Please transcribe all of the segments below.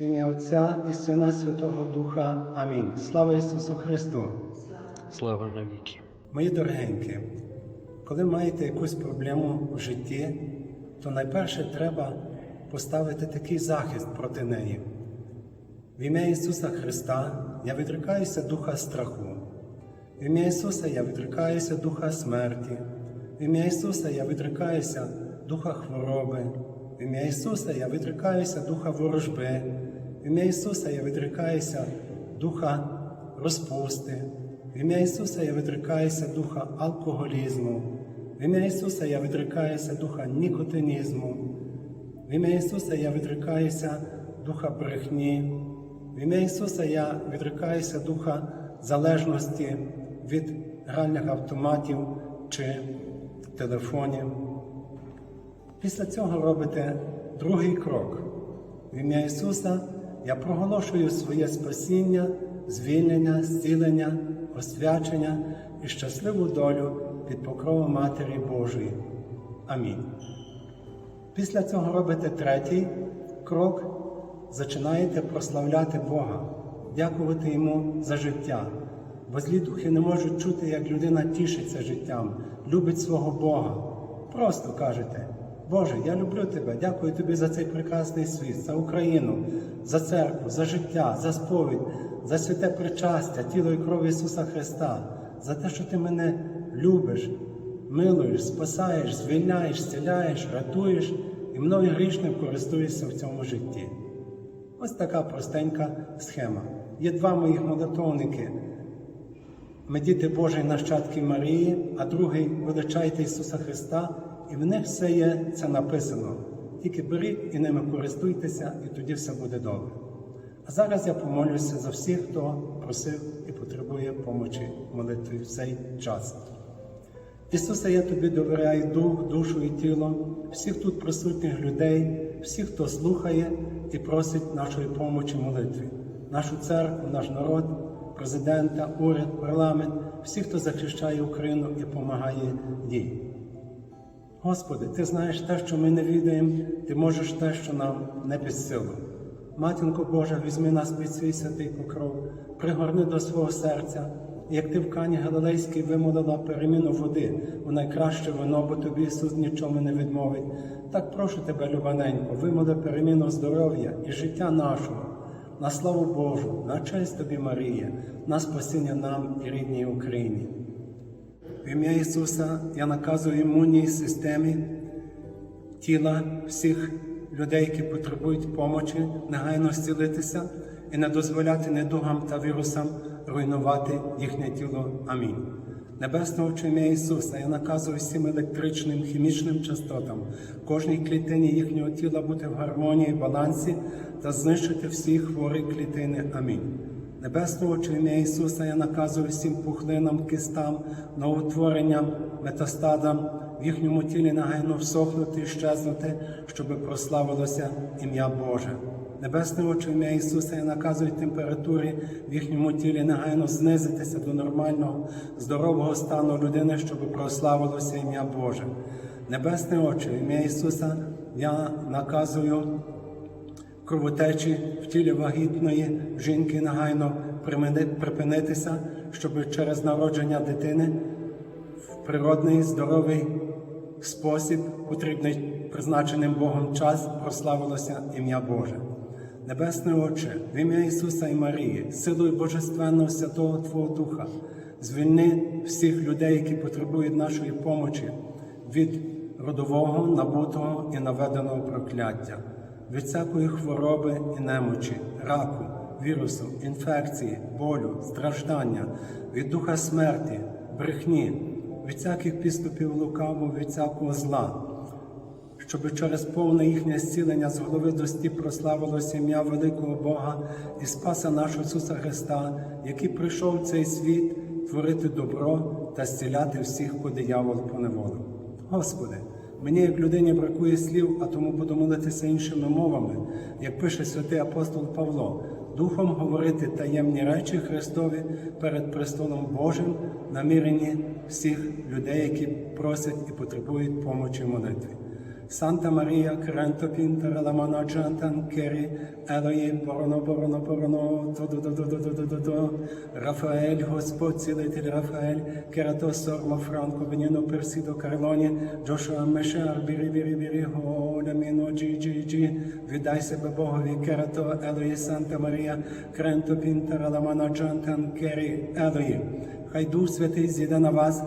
В ім'я Отця і Сина Святого Духа. Амінь. Слава Ісусу Христу! Слава навіки. Мої дорогенькі, коли маєте якусь проблему в житті, то найперше треба поставити такий захист проти неї. В ім'я Ісуса Христа я відрикаюся духа страху. В ім'я Ісуса я відрикаюся духа смерті. В ім'я Ісуса я відрикаюся духа хвороби. В ім'я Ісуса я відрикаюся духа ворожби. Ім'я Ісуса я відрикаюся духа розпусти. В ім'я Ісуса я відрикаюся духа алкоголізму. В ім'я Ісуса я відрикаюся духа нікотинізму. В ім'я Ісуса я відрикаюся духа брехні. В ім'я Ісуса я відрикаюся духа залежності від гральних автоматів чи телефонів. Після цього робите другий крок. В ім'я Ісуса я проголошую своє спасіння, звільнення, зцілення, освячення і щасливу долю під покровом Матері Божої. Амінь. Після цього робите третій крок, зачинаєте прославляти Бога, дякувати Йому за життя, бо злі духи не можуть чути, як людина тішиться життям, любить свого Бога. Просто кажете, Боже, я люблю Тебе, дякую Тобі за цей прекрасний світ, за Україну, за церкву, за життя, за сповідь, за святе причастя, тіло і кров Ісуса Христа, за те, що Ти мене любиш, милуєш, спасаєш, звільняєш, зціляєш, рятуєш і мною грішним користуєшся в цьому житті. Ось така простенька схема. Є два моїх молитовники. Ми діти Божі нащадки Марії, а другий величайте Ісуса Христа, і в них все є це написано. Тільки беріть і ними користуйтеся, і тоді все буде добре. А зараз я помолюся за всіх, хто просив і потребує помочі молитві в цей час. Ісусе, я тобі довіряю дух, душу і тіло, всіх тут присутніх людей, всіх, хто слухає і просить нашої помочі молитві, нашу церкву, наш народ, президента, уряд, парламент, всіх, хто захищає Україну і допомагає їй. Господи, Ти знаєш те, що ми не відаємо, Ти можеш те, що нам не під силу. Матінко Божа, візьми нас під свій святий покров, пригорни до свого серця, як ти в Кані Галилейській вимолила переміну води у найкраще вино, бо тобі Ісус нічому не відмовить. Так прошу тебе, любаненько, вимоли переміну здоров'я і життя нашого, на славу Божу, на честь тобі, Марія, на спасіння нам і рідній Україні. В ім'я Ісуса я наказую імунній системі тіла всіх людей, які потребують помочі, негайно зцілитися і не дозволяти недугам та вірусам руйнувати їхнє тіло. Амінь. Небесне Отче ім'я Ісуса, я наказую всім електричним, хімічним частотам, кожній клітині їхнього тіла бути в гармонії, балансі та знищити всі хворі клітини. Амінь. Небесне Отче ім'я Ісуса, я наказую всім пухлинам, кистам, новотворенням, метастадам в їхньому тілі негайно всохнути і щезнути, щоби прославилося ім'я Боже. Небесне Отче ім'я Ісуса, я наказую температурі в їхньому тілі негайно знизитися до нормального, здорового стану людини, щоб прославилося ім'я Боже. Небесне Отче, ім'я Ісуса, я наказую кровотечі в тілі вагітної жінки негайно припинитися, щоб через народження дитини в природний здоровий спосіб, потрібний призначеним Богом час, прославилося ім'я Боже. Небесне Отче, в ім'я Ісуса і Марії, силою Божественного Святого Твого Духа, звільни всіх людей, які потребують нашої помочі від родового, набутого і наведеного прокляття, від всякої хвороби і немочі, раку, вірусу, інфекції, болю, страждання, від духа смерті, брехні, від всяких підступів лукавого, від всякого зла щоб через повне їхнє зцілення з голови до стіп прославилося ім'я великого Бога і Спаса нашого Ісуса Христа, який прийшов в цей світ творити добро та зціляти всіх, кого диявол поневолив. Господи, мені як людині бракує слів, а тому буду молитися іншими мовами, як пише святий апостол Павло, духом говорити таємні речі Христові перед престолом Божим, намірені всіх людей, які просять і потребують помочі молитві. Santa Maria, Crento Pinter, la mano Jantan, Keri, Елої, бороно, бороно, бороно, то до до до до до до до до Рафаель, Господь, цілитель Рафаель, Керато, Сормо, Франко, Беніно, Персідо, Карлоні, Джошуа, Мешар, Бірі, Бірі, Бірі, Голя, Міно, Джі, Джі, Джі, віддай себе Богові, Керато, Елої, Санта Марія, Кренто, Пінтер, Ламано, Джантан, Кері, Елої. Хай Дух Святий зійде на вас,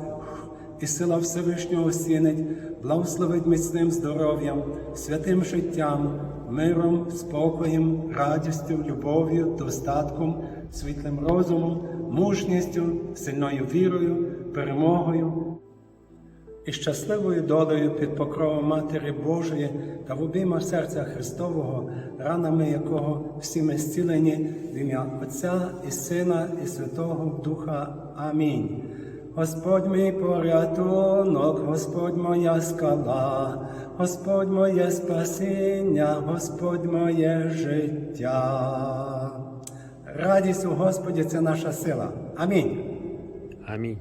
і сила Всевишнього осінить, благословить міцним здоров'ям, святим життям, миром, спокоєм, радістю, любов'ю, достатком, світлим розумом, мужністю, сильною вірою, перемогою і щасливою долею під покровом Матері Божої та в обіймах серця Христового, ранами якого всі ми зцілені в ім'я Отця і Сина і Святого Духа. Амінь. Господь мій порятунок, Господь моя скала, Господь моє спасіння, Господь моє життя. Радість у Господі це наша сила. Амінь. Амінь.